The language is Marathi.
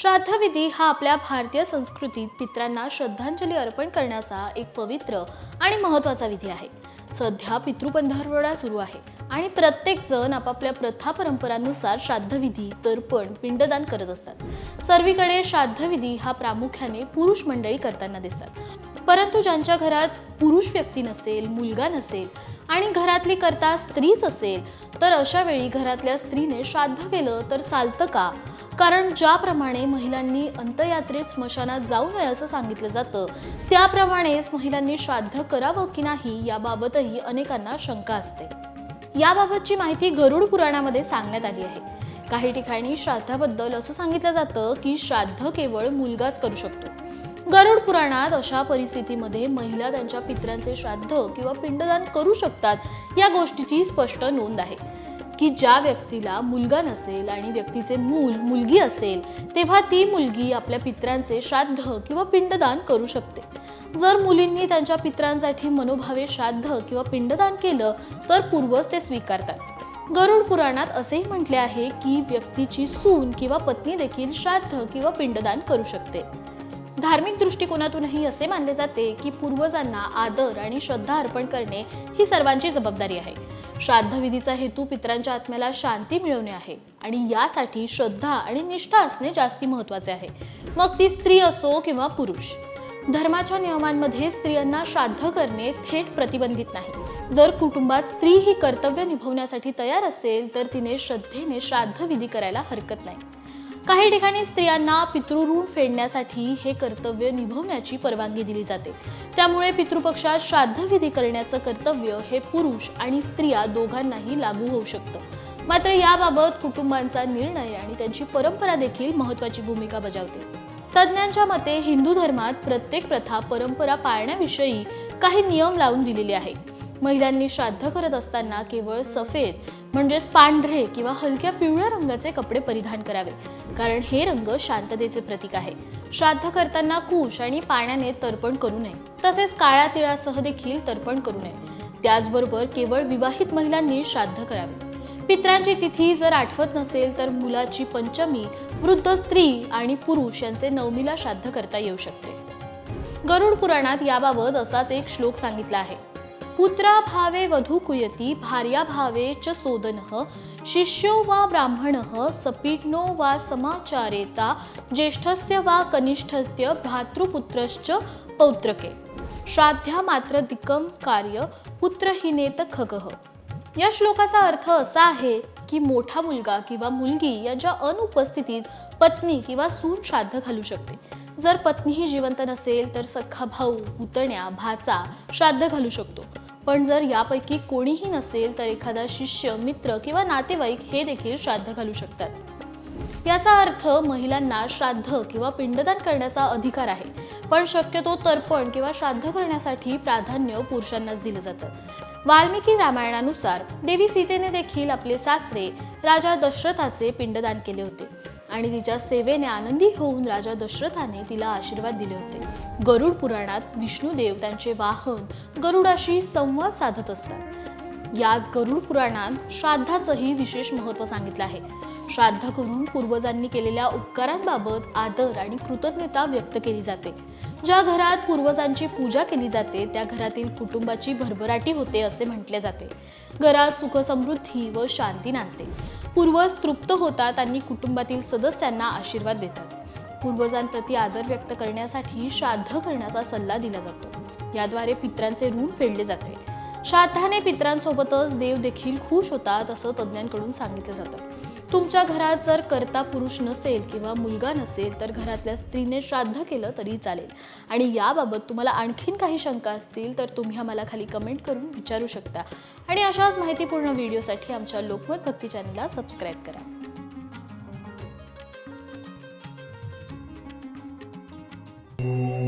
श्राद्धविधी हा आपल्या भारतीय संस्कृतीत पित्रांना श्रद्धांजली अर्पण करण्याचा एक पवित्र आणि महत्त्वाचा विधी आहे. सध्या पितृपंधरवडा सुरू आहे आणि प्रत्येक जण आपापल्या प्रथा परंपरांनुसार श्राद्धविधी तर्पण पिंडदान करत असतात. सर्वीकडे श्राद्धविधी हा प्रामुख्याने पुरुष मंडळी करताना दिसतात. परंतु ज्यांच्या घरात पुरुष व्यक्ती नसेल मुलगा नसेल आणि घरातली करता स्त्रीच असेल तर अशा वेळी घरातल्या स्त्रीने श्राद्ध केलं तर चालतं का? कारण ज्याप्रमाणे महिलांनी अंतयात्रेत स्मशानात जाऊ नये असं सांगितलं जातं त्याप्रमाणेच महिलांनी श्राद्ध करावं की नाही याबाबतही अनेकांना शंका असते. याबाबतची माहिती गरुड पुराणामध्ये सांगण्यात आली आहे. काही ठिकाणी श्राद्धाबद्दल असं सांगितलं जातं की श्राद्ध केवळ मुलगाच करू शकतो. गरुड पुराणात अशा परिस्थितीमध्ये महिला त्यांच्या पित्रांचे श्राद्ध किंवा पिंडदान करू शकतात या गोष्टीची स्पष्ट नोंद आहे. की ज्या व्यक्तीला मुलगा नसेल आणि व्यक्तीचे मूल मुलगी असेल तेव्हा ती मुलगी आपल्या पित्रांचे श्राद्ध किंवा पिंडदान करू शकते. जर मुलींनी त्यांच्या पित्रांसाठी मनोभावे श्राद्ध किंवा पिंडदान केलं तर पूर्वज ते स्वीकारतात. गरुड पुराणात असेही म्हटले आहे की व्यक्तीची सून किंवा पत्नी देखील श्राद्ध किंवा पिंडदान करू शकते. धार्मिक दृष्टिकोनातूनही असे मानले जाते की पूर्वजांना आदर आणि श्रद्धा अर्पण करणे ही सर्वांची जबाबदारी आहे. श्राद्धविधीचा हेतू पितरांच्या आत्म्याला शांती मिळवणे आहे आणि यासाठी श्रद्धा आणि निष्ठा असणे जास्ती महत्त्वाचे आहे. मग ती स्त्री असो किंवा पुरुष धर्माच्या नियमांमध्ये स्त्रियांना श्राद्ध करणे थेट प्रतिबंधित नाही. जर कुटुंबात स्त्री ही कर्तव्य निभवण्यासाठी तयार असेल तर तिने श्रद्धेने श्राद्ध विधी करायला हरकत नाही. काही ठिकाणी स्त्रियांना पितृऋण फेडण्यासाठी हे कर्तव्य निभवण्याची परवानगी दिली जाते. त्यामुळे पितृपक्षात श्राद्धविधी करण्याचं कर्तव्य हे पुरुष आणि स्त्रिया दोघांनाही लागू होऊ शकतं. मात्र याबाबत कुटुंबांचा निर्णय आणि त्यांची परंपरा देखील महत्वाची भूमिका बजावते. तज्ज्ञांच्या मते हिंदू धर्मात प्रत्येक प्रथा परंपरा पाळण्याविषयी काही नियम लावून दिलेले आहेत महिलांनी श्राद्ध करत असताना केवळ सफेद म्हणजेच पांढरे किंवा हलक्या पिवळ्या रंगाचे कपडे परिधान करावे. कारण हे रंग शांततेचे प्रतीक आहे. श्राद्ध करताना कुश आणि पाण्याने तर्पण करू नये. तसेच काळ्या तिळासह देखील तर्पण करू नये. त्याचबरोबर केवळ विवाहित महिलांनी श्राद्ध करावे. पित्रांची तिथी जर आठवत नसेल तर मुलाची पंचमी वृद्ध स्त्री आणि पुरुष यांचे नवमीला श्राद्ध करता येऊ शकते. गरुड पुराणात याबाबत असाच एक श्लोक सांगितला आहे. पुत्रा भावे वधू कुयती भार्या भावे च सोदनः शिष्यो वा ब्राह्मणः सपीड्नो वा समाचारेता ज्येष्ठस्य वा कनिष्ठस्य भ्रातृपुत्रश्च पौत्रके। श्राद्ध्या मात्र दिकम कार्य पुत्रहीनेत खगः। या श्लोकाचा अर्थ असा आहे की मोठा मुलगा किंवा मुलगी यांच्या अनुपस्थितीत पत्नी किंवा सून श्राद्ध घालू शकते. जर पत्नीही जिवंत नसेल तर सख्खा भाऊ पुतण्या भाचा श्राद्ध घालू शकतो. पण जर यापैकी कोणीही नसेल तर एखादा शिष्य मित्र किंवा नातेवाईक हे देखील श्राद्ध घालू शकतात. याचा अर्थ महिलांना श्राद्ध किंवा पिंडदान करण्याचा अधिकार आहे. पण शक्यतो तर्पण किंवा श्राद्ध करण्यासाठी प्राधान्य पुरुषांनाच दिलं जातं. वाल्मिकी रामायणानुसार देवी सीतेने देखील आपले सासरे राजा दशरथाचे पिंडदान केले होते. आणि तिच्या सेवेने आनंदी होऊन राजा दशरथाने तिला आशीर्वाद दिले होते. गरुड पुराणात विष्णुदेव त्यांचे वाहन गरुडाशी संवाद साधत असतात. याच गरुड पुराणात श्राद्धाचंही विशेष महत्त्व सांगितलं आहे. श्राद्ध करून पूर्वजांनी केलेल्या उपकारांबाबत आदर आणि कृतज्ञता व्यक्त केली जाते. ज्या घरात पूर्वजांची पूजा केली जाते त्या घरातील कुटुंबाची भरभराटी होते असे म्हटले जाते. घरात सुख समृद्धी व शांती नांदते. पूर्वज तृप्त होतात आणि कुटुंबातील सदस्यांना आशीर्वाद देतात. पूर्वजांप्रती आदर व्यक्त करण्यासाठी श्राद्ध करण्याचा सल्ला दिला जातो. याद्वारे पित्रांचे ऋण फेडले जाते. श्राद्धाने पित्रांसोबतच देव देखील खुश होतात असं तज्ज्ञांकडून सांगितलं जातं. तुमच्या घरात जर करता पुरुष नसेल किंवा मुलगा नसेल तर घरातल्या स्त्रीने श्राद्ध केलं तरी चालेल. आणि याबाबत तुम्हाला आणखीन काही शंका असतील तर तुम्ही आम्हाला खाली कमेंट करून विचारू शकता. आणि अशाच माहितीपूर्ण व्हिडिओसाठी आमच्या लोकमत भक्ती चॅनलला सबस्क्राईब करा. Thank